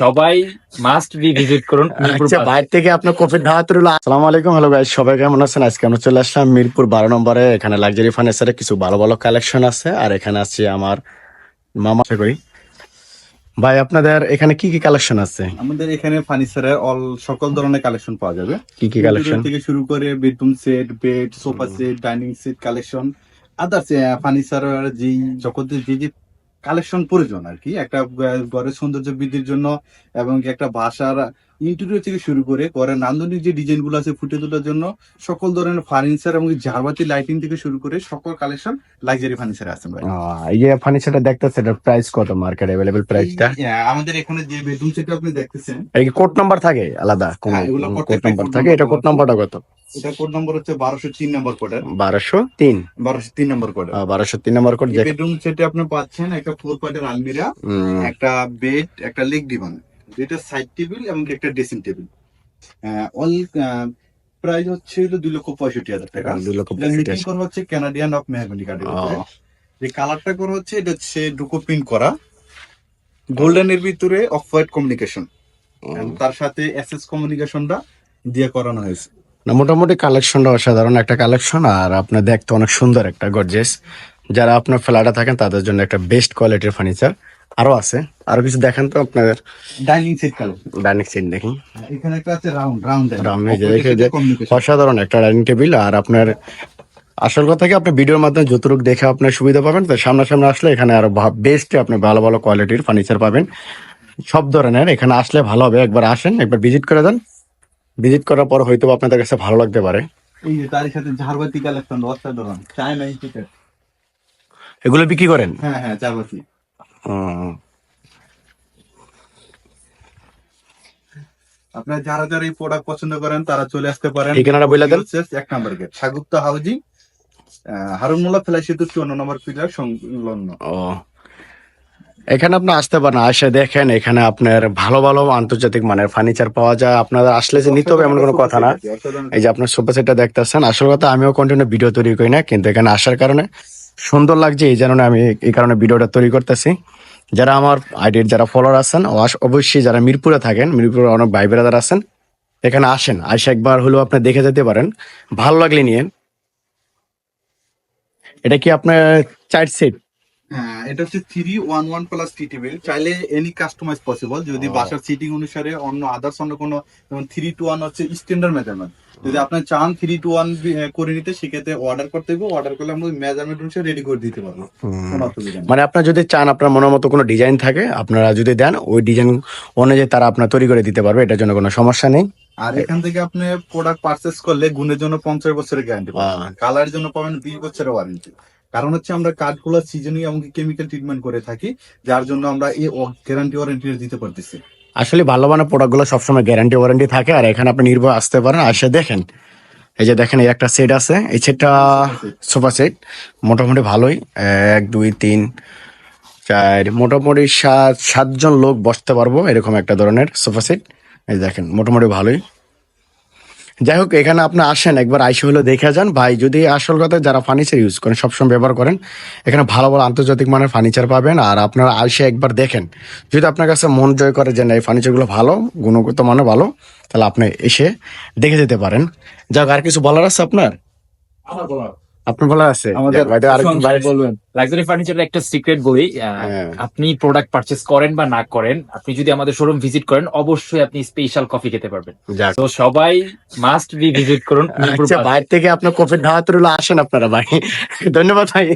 সবাই must be visit করুন আচ্ছা। বাইরে থেকে আপনার কফির ধাওয়াত রইল। আসসালামু আলাইকুম হ্যালো গাইস সবাই কেমন আছেন? আজকে আমরা চলে আসলাম মিরপুর বারো নম্বরে। এখানে লাক্সারি ফার্নিচারে কিছু ভালো ভালো কালেকশন আছে। আর এখানে আছে আমার মামা করি ভাই আপনাদের এখানে কি কি কালেকশন আছে? আমাদের এখানে ফার্নিচারের অল সকল ধরনের কালেকশন পাওয়া যাবে। কি কি কালেকশন থেকে শুরু করে bedroom set bed sofa set dining set collection others ফার্নিচারের যেই জগতের যে যে কালেকশন প্রয়োজন আর কি। একটা ঘরের সৌন্দর্য বৃদ্ধির জন্য এবং একটা বাসার ইন্টেরিয়র থেকে শুরু করে ঘরের নান্দনিক যে ডিজাইনগুলো আছে ফুটে তোলার জন্য সকল ধরনের ফার্নিচার এবং ঝাড়বাতি লাইটিং থেকে শুরু করে সকল কালেকশন লাক্সারি ফার্নিচার আছে ভাই। এই যে ফার্নিচারটা দেখতেছে এটার প্রাইস কত মার্কেট অ্যাভেলেবল প্রাইসটা আমাদের এখানে যে বেডরুম সেট আপনি দেখতেছেন। এই কি কোড নাম্বার থাকে আলাদা কোন হ্যাঁ, কোড নাম্বার থাকে এটা কোড নাম্বারটা কত? এটা কোড নম্বর হচ্ছে বারোশো তিন নম্বর কোডের বারোশো তিন। বারোশো তিন নম্বর কোডের বারোশো তিন নম্বর কোড বেডরুম সেটে আপনি পাচ্ছেন একটা ফোর পার্টের আলমিরা একটা বেড একটা লেগ ডিভান দুইটা সাইড টেবিল এবং একটা ড্রেসিং টেবিল অল প্রাইস হচ্ছে দুই লক্ষ পঁয়ষট্টি হাজার টাকা। দুই লক্ষ মেকিং করা হচ্ছে ক্যানাডিয়ান অফ মেহগনি কাঠের যে কালারটা করা হচ্ছে এটা হচ্ছে ডুকো প্রিন্ট করা। গোল্ডেন এর ভিতরে অফ হোয়াইট কমিউনিকেশন তার সাথে এসএস কমিউনিকেশনটা দিয়ে করানো হয়েছে। না মোটামুটি কালেকশনটা অসাধারণ একটা কালেকশন আর আপনার দেখতে অনেক সুন্দর একটা গর্জেস যারা আপনার ফ্ল্যাটে থাকেন তাদের জন্য একটা বেস্ট কোয়ালিটির ফার্নিচার আরও আছে। আরও কিছু দেখেন তো আপনাদের। Dining set colour dining set দেখি। এখানে একটা আছে রাউন্ড রাউন্ড যে অসাধারণ একটা ডাইনিং টেবিল আর আপনার আসল কথা কি আপনি ভিডিওর মাধ্যমে যতটুকু দেখে আপনার সুবিধা পাবেন তো সামনাসামনি আসলে এখানে আরও বেস্ট আপনি ভালো ভালো কোয়ালিটির ফার্নিচার পাবেন। সব ধরনের এখানে আসলে ভালো হবে। একবার আসেন একবার ভিজিট করে দেন। ভিজিট করার পর হয়তো আপনাদের কাছে ভালো লাগতে পারে। এই যে তার সাথে ঝাড়বাতি কালেকশন অসাধারণ চায়না ইনস্টিটিউট এগুলো বিক্রি করেন? হ্যাঁ হ্যাঁ ঝাড়বাতি। আপনারা যারা যারা এই প্রোডাক্ট পছন্দ করেন তারা চলে আসতে পারেন। ঠিকানাটা বলে দেন। এক নাম্বার গেট সাগুপ্ত হাউজিং হারুনমোল্লা ফেলাই সেতু চুয়ান্ন নম্বর পিলার সংলগ্ন। ও। এখানে আপনি আসতে পারেন আসে দেখেন এখানে আপনার ভালো ভালো আন্তর্জাতিক মানের ফার্নিচার পাওয়া যায়। আপনারা আসলে যে নিতে হবে এমন কোনো কথা না। এই যে আপনার সোফা সেটটা দেখতেছেন, আসল কথা আমিও কন্টিনিউ ভিডিও তৈরি করি না, কিন্তু এখানে আসার কারণে সুন্দর লাগছে। এই কারণে আমি এই কারণে ভিডিওটা তৈরি করতেছি। যারা আমার আইডির যারা ফলোয়ার আছেন অবশ্যই যারা মিরপুরে থাকেন মিরপুরে অনেক ভাই ব্রাদার আছেন, এখানে আসেন। আসে একবার হলেও আপনি দেখে যেতে পারেন। ভালো লাগলে নিয়ে এটা কি আপনার চার সেট এটা হচ্ছে three one one plus tea table চাইলে এনি কাস্টমাইজ পসিবল যদি বাসার সিটিং অনুসারে অন্য আদার্স অন্য কোনো যেমন থ্রি টু ওয়ান হচ্ছে স্ট্যান্ডার্ড মেজারমেন্ট যদি আপনার চান থ্রি টু ওয়ান করে নিতে সেক্ষেত্রে অর্ডার করতে হবে অর্ডার করলে আমরা মেজারমেন্ট অনুসারে রেডি করে দিতে পারব। নেই। মানে আপনার যদি চান আপনার মনের মতো কোনো ডিজাইন থাকে আপনারা যদি দেন ওই ডিজাইন অনুযায়ী তারা আপনার তৈরি করে দিতে পারবে এটার জন্য কোনো সমস্যা নেই। আর এখান থেকে আপনি প্রোডাক্ট পারচেস করলে গুণের জন্য পঞ্চাশ বছরের গ্যারান্টি। পাবেন। কালারের জন্য পাবেন বিশ বছরের ওয়ারেন্টি কারণ হচ্ছে আমরা কাঠগুলো সিজনিং এবং কেমিক্যাল ট্রিটমেন্ট করে থাকি, যার জন্য আমরা এই গ্যারান্টি ওয়ারেন্টি দিতে পারতেছি। আসলে ভালো মানের প্রোডাক্টগুলো সবসময় গ্যারান্টি ওয়ারেন্টি থাকে, আর এখানে আপনি নির্ভর আসতে পারেন। আসে দেখেন, এই যে দেখেন, এই একটা সেট আছে, এই সেটটা সোফা সেট মোটামুটি ভালোই। এক, দুই, তিন, চার, মোটামুটি সাত, সাতজন লোক বসতে পারব, এরকম একটা ধরনের সোফা সেট এই দেখেন, মোটামুটি ভালোই। যাই হোক এখানে আপনি আসেন, একবার আইসে হলে দেখে যান। ভাই, যদি আসল কথা যারা ফার্নিচার ইউজ করেন, সবসময় ব্যবহার করেন, এখানে ভালো ভালো আন্তর্জাতিক মানের ফার্নিচার পাবেন। আর আপনারা আইসে একবার দেখেন। যদি আপনার কাছে মন জয় করে যে না, এই ফার্নিচারগুলো ভালো, গুণগত মানে ভালো, তাহলে আপনি এসে দেখে যেতে পারেন। যাক, আর কিছু বলার আছে আপনার? আপনার বলা আছে? আমাদের বলবেন। লাক্সারি ফার্নিচারের একটা সিক্রেট বলি হ্যাঁ। আপনি প্রোডাক্ট পারচেস করেন বা না করেন আপনি যদি আমাদের শোরুম ভিজিট করেন অবশ্যই আপনি স্পেশাল কফি খেতে পারবেন। তো সবাই মাস্ট বি ভিজিট করুন আচ্ছা বাইরে থেকে আপনার কফির ধাওয়াত রইল আসেন আপনারা ভাই। ধন্যবাদ ভাই।